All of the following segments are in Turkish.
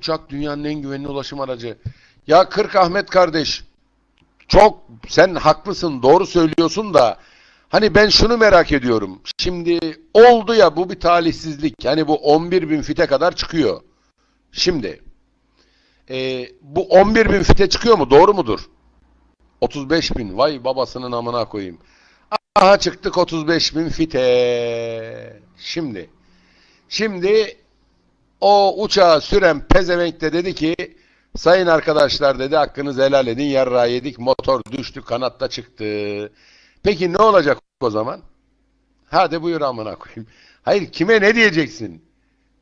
uçak dünyanın en güvenli ulaşım aracı. Ya 40 Ahmet kardeş çok sen haklısın doğru söylüyorsun da hani ben şunu merak ediyorum. Şimdi oldu ya bu bir talihsizlik. Yani bu 11 bin fite kadar çıkıyor. Şimdi e, bu 11 bin fite çıkıyor mu? Doğru mudur? 35 bin. Vay babasının amına koyayım. Aha çıktık 35 bin fite. Şimdi. Şimdi o uçağı süren pezevenk de dedi ki sayın arkadaşlar dedi hakkınızı helal edin yarra yedik motor düştü kanatta çıktı. Peki ne olacak o zaman? Hadi buyur amına koyayım. Hayır kime ne diyeceksin?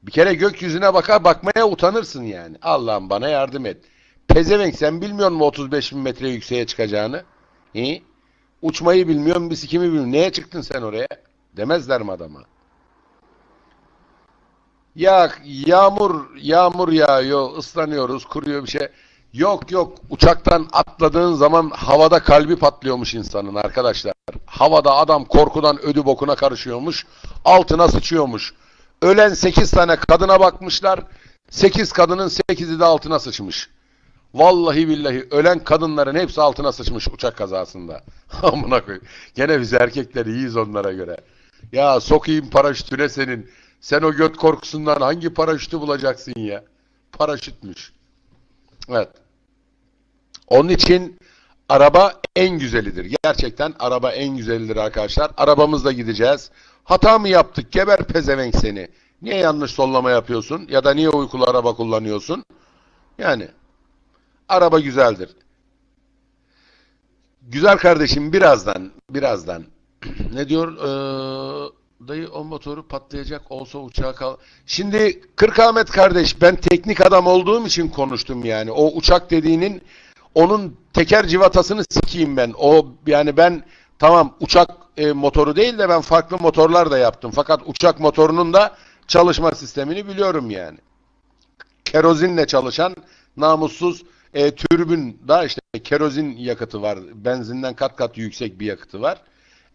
Bir kere gökyüzüne bakar bakmaya utanırsın yani. Allah'ım bana yardım et. Pezevenk sen bilmiyor musun 35 bin metre yükseğe çıkacağını? İyi. Uçmayı bilmiyorsun, bisikimi bilmiyorsun. Neye çıktın sen oraya? Demezler mi adama? Ya yağmur yağmur yağıyor, ıslanıyoruz, kuruyor bir şey. Yok yok uçaktan atladığın zaman havada kalbi patlıyormuş insanın arkadaşlar. Havada adam korkudan ödü bokuna karışıyormuş, altına sıçıyormuş. Ölen 8 tane kadına bakmışlar. 8 kadının 8'i de altına sıçmış. Vallahi billahi ölen kadınların hepsi altına sıçmış uçak kazasında. Amına koyayım. Gene biz erkekler iyiyiz onlara göre. Ya sokayım paraşütüne senin. Sen o göt korkusundan hangi paraşütü bulacaksın ya? Paraşütmüş. Evet. Onun için araba en güzelidir. Gerçekten araba en güzelidir arkadaşlar. Arabamızla gideceğiz. Hata mı yaptık? Geber pezevenk seni. Niye yanlış sollama yapıyorsun? Ya da niye uykulu araba kullanıyorsun? Yani araba güzeldir. Güzel kardeşim birazdan, birazdan. ne diyor? Ee, dayı o motoru patlayacak olsa uçağa kal. Şimdi 40 Ahmet kardeş ben teknik adam olduğum için konuştum yani. O uçak dediğinin onun teker civatasını sikeyim ben. O yani ben tamam uçak e, motoru değil de ben farklı motorlar da yaptım. Fakat uçak motorunun da çalışma sistemini biliyorum yani. Kerozinle çalışan namussuz e, türbün da işte kerozin yakıtı var. Benzinden kat kat yüksek bir yakıtı var.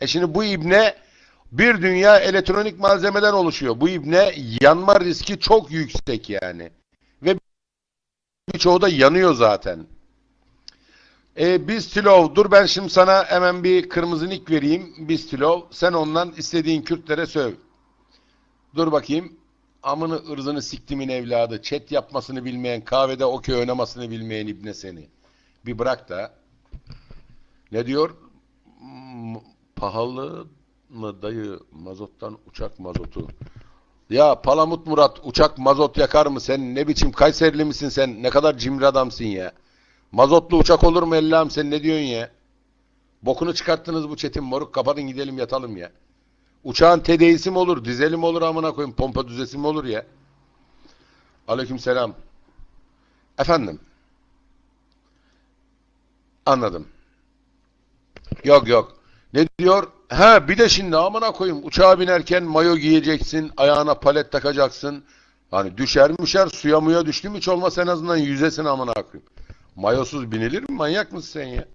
E şimdi bu ibne bir dünya elektronik malzemeden oluşuyor. Bu ibne yanma riski çok yüksek yani. Ve birçoğu da yanıyor zaten. E, Bistilov, dur ben şimdi sana hemen bir kırmızı nick vereyim. Bistilov, sen ondan istediğin Kürtlere söv. Dur bakayım. Amını ırzını siktimin evladı. Chat yapmasını bilmeyen, kahvede okey oynamasını bilmeyen ibne seni. Bir bırak da. Ne diyor? Pahalı mı dayı mazottan uçak mazotu? Ya Palamut Murat uçak mazot yakar mı? Sen ne biçim Kayserili misin sen? Ne kadar cimri adamsın ya. Mazotlu uçak olur mu Allah'ım sen ne diyorsun ya? Bokunu çıkarttınız bu çetin moruk kapatın gidelim yatalım ya. Uçağın TD'si mi olur, dizeli mi olur amına koyayım, pompa düzesi mi olur ya? Aleyküm selam. Efendim? Anladım. Yok yok. Ne diyor? Ha bir de şimdi amına koyayım uçağa binerken mayo giyeceksin, ayağına palet takacaksın. Hani düşer müşer suya muya düştü mü hiç olmaz en azından yüzesin amına koyayım. Mayosuz binilir mi? Manyak mısın sen ya?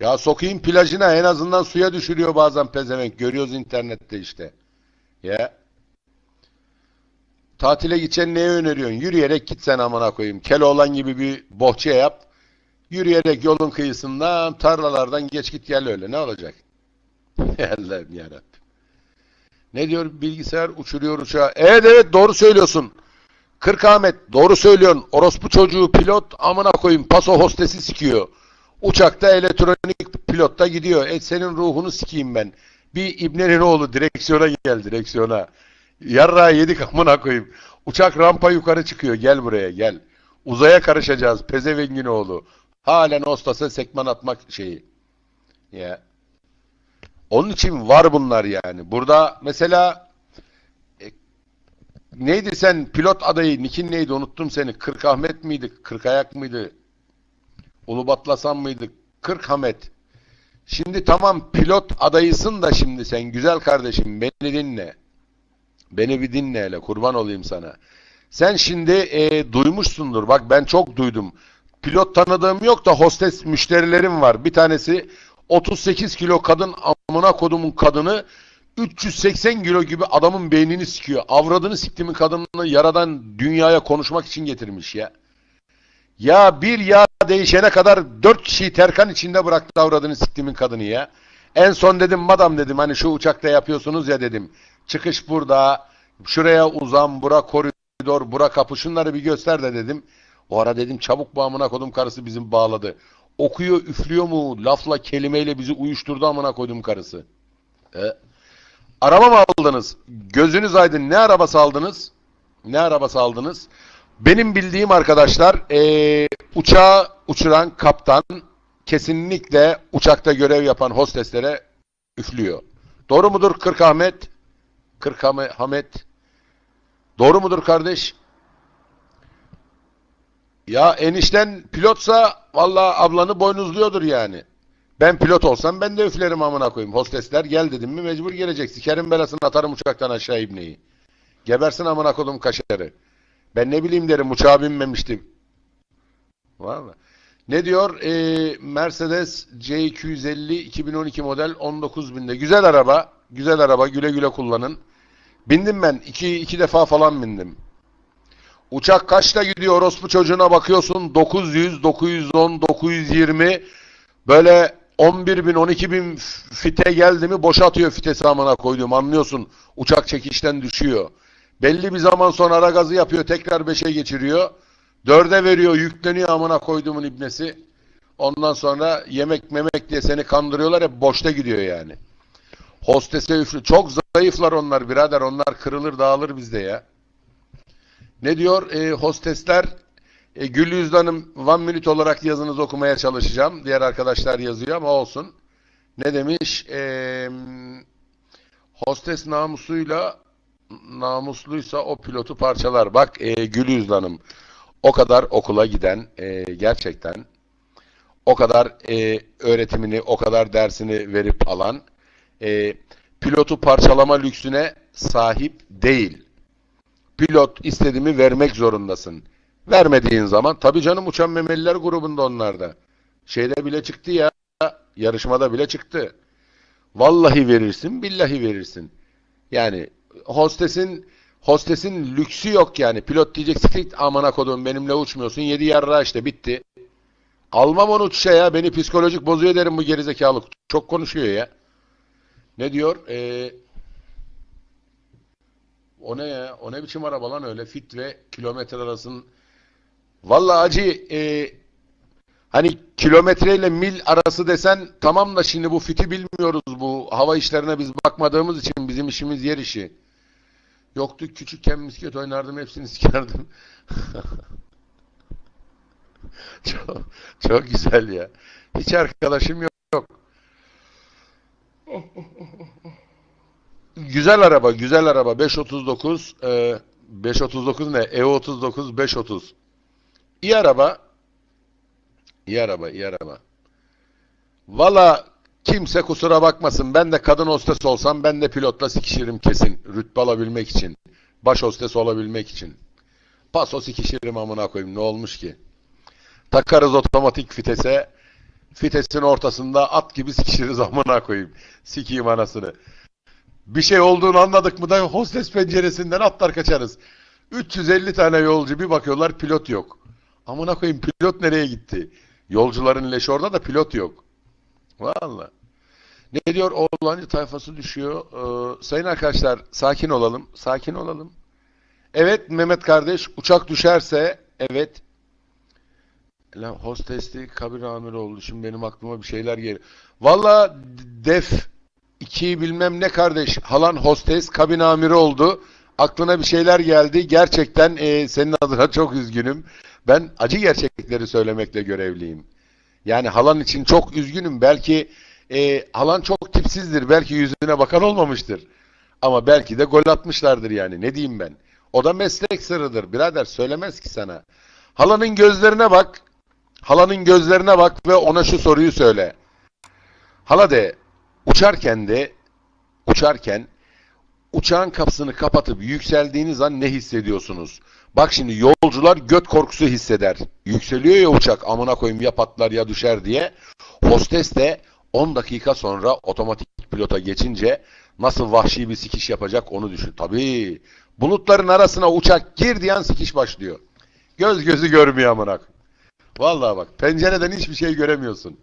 Ya sokayım plajına en azından suya düşürüyor bazen pezevenk. Görüyoruz internette işte. Ya. Tatile gideceksin neye öneriyorsun? Yürüyerek gitsen amına koyayım. Keloğlan gibi bir bohça yap. Yürüyerek yolun kıyısından, tarlalardan geç git gel öyle. Ne olacak? Allah'ım yarabbim. Ne diyor bilgisayar uçuruyor uçağı. Evet evet doğru söylüyorsun. 40 Ahmet doğru söylüyorsun. Orospu çocuğu pilot amına koyayım paso hostesi sikiyor. Uçakta elektronik pilotta gidiyor. Et senin ruhunu sikeyim ben. Bir İbne'nin oğlu direksiyona gel direksiyona. Yarra yedik amına koyayım. Uçak rampa yukarı çıkıyor. Gel buraya gel. Uzaya karışacağız. Pezevengin oğlu. Halen Ostas'a sekman atmak şeyi. Ya. Onun için var bunlar yani. Burada mesela e, neydi sen pilot adayı Nikin neydi unuttum seni. Kırk Ahmet miydi? Kırk ayak mıydı? Ulubatlasan mıydı? Kırk Ahmet. Şimdi tamam pilot adayısın da şimdi sen güzel kardeşim beni dinle. Beni bir dinle hele kurban olayım sana. Sen şimdi e, duymuşsundur. Bak ben çok duydum. Pilot tanıdığım yok da hostes müşterilerim var. Bir tanesi 38 kilo kadın amına kodumun kadını 380 kilo gibi adamın beynini sikiyor. Avradını siktimin kadınını yaradan dünyaya konuşmak için getirmiş ya. Ya bir yağ değişene kadar dört kişiyi terkan içinde bıraktı avradını siktimin kadını ya. En son dedim madam dedim hani şu uçakta yapıyorsunuz ya dedim. Çıkış burada, şuraya uzam, bura koridor, bura kapı şunları bir göster de dedim. O ara dedim çabuk bu amına kodum karısı bizim bağladı. Okuyor, üflüyor mu? Lafla, kelimeyle bizi uyuşturdu amına koydum karısı. E, araba mı aldınız? Gözünüz aydın. Ne arabası aldınız? Ne arabası aldınız? Benim bildiğim arkadaşlar e, uçağı uçuran kaptan kesinlikle uçakta görev yapan hosteslere üflüyor. Doğru mudur Kırk Ahmet? Kırk Ahmet. Doğru mudur kardeş? Ya enişten pilotsa vallahi ablanı boynuzluyordur yani. Ben pilot olsam ben de üflerim amına koyayım. Hostesler gel dedim mi mecbur gelecek. Sikerim belasını atarım uçaktan aşağı ibneyi. Gebersin amına kodum kaşarı. Ben ne bileyim derim uçağa binmemiştim. Valla. Ne diyor? Ee, Mercedes C250 2012 model 19 binde. Güzel araba. Güzel araba. Güle güle kullanın. Bindim ben. iki, iki defa falan bindim. Uçak kaçta gidiyor orospu çocuğuna bakıyorsun 900, 910, 920 böyle 11 bin 12 bin fite geldi mi boşatıyor fitesi amına koyduğum anlıyorsun uçak çekişten düşüyor. Belli bir zaman sonra ara gazı yapıyor tekrar 5'e geçiriyor. 4'e veriyor yükleniyor amına koyduğumun ibnesi. Ondan sonra yemek memek diye seni kandırıyorlar hep boşta gidiyor yani. Hostese üflü. Çok zayıflar onlar birader onlar kırılır dağılır bizde ya. Ne diyor? E, hostesler e, Gül Yüzdan'ım one minute olarak yazınızı okumaya çalışacağım. Diğer arkadaşlar yazıyor ama olsun. Ne demiş? E, hostes namusuyla namusluysa o pilotu parçalar. Bak e, Gül Yüzdan'ım o kadar okula giden e, gerçekten o kadar e, öğretimini, o kadar dersini verip alan e, pilotu parçalama lüksüne sahip değil pilot istediğimi vermek zorundasın. Vermediğin zaman tabii canım uçan memeliler grubunda onlarda. Şeyde bile çıktı ya yarışmada bile çıktı. Vallahi verirsin, billahi verirsin. Yani hostesin hostesin lüksü yok yani. Pilot diyecek strict amana kodum benimle uçmuyorsun. Yedi yarra işte bitti. Almam onu uçuşa ya. Beni psikolojik bozuyor derim bu gerizekalı. Çok konuşuyor ya. Ne diyor? Eee o ne ya? O ne biçim araba lan öyle? Fit ve kilometre arasın. Vallahi acı e, hani kilometreyle mil arası desen tamam da şimdi bu fiti bilmiyoruz bu hava işlerine biz bakmadığımız için bizim işimiz yer işi. Yoktu küçükken misket oynardım hepsini sikerdim. çok, çok güzel ya. Hiç arkadaşım yok. Güzel araba, güzel araba. 539, e, 539 ne? E39 530. İyi araba. İyi araba, iyi araba. Valla kimse kusura bakmasın. Ben de kadın hostes olsam ben de pilotla sikişirim kesin. Rütbe alabilmek için. Baş hostes olabilmek için. Paso sikişirim amına koyayım. Ne olmuş ki? Takarız otomatik fitese. Fitesin ortasında at gibi sikişiriz amına koyayım. Sikiyim anasını. Bir şey olduğunu anladık mı da hostes penceresinden atlar kaçarız. 350 tane yolcu bir bakıyorlar pilot yok. Amına koyayım pilot nereye gitti? Yolcuların leşi orada da pilot yok. Valla. Ne diyor oğlancı tayfası düşüyor. Ee, sayın arkadaşlar sakin olalım. Sakin olalım. Evet Mehmet kardeş uçak düşerse evet La hostesli kabin amiri oldu. Şimdi benim aklıma bir şeyler geliyor. Valla def iki bilmem ne kardeş halan hostes kabin amiri oldu. Aklına bir şeyler geldi. Gerçekten e, senin adına çok üzgünüm. Ben acı gerçekleri söylemekle görevliyim. Yani halan için çok üzgünüm. Belki e, halan çok tipsizdir. Belki yüzüne bakan olmamıştır. Ama belki de gol atmışlardır yani. Ne diyeyim ben? O da meslek sırrıdır. Birader söylemez ki sana. Halanın gözlerine bak. Halanın gözlerine bak ve ona şu soruyu söyle. Hala de uçarken de uçarken uçağın kapısını kapatıp yükseldiğiniz an ne hissediyorsunuz? Bak şimdi yolcular göt korkusu hisseder. Yükseliyor ya uçak amına koyayım ya patlar ya düşer diye. Hostes de 10 dakika sonra otomatik pilota geçince nasıl vahşi bir sikiş yapacak onu düşün. Tabii bulutların arasına uçak gir diyen sikiş başlıyor. Göz gözü görmüyor amına. Vallahi bak pencereden hiçbir şey göremiyorsun.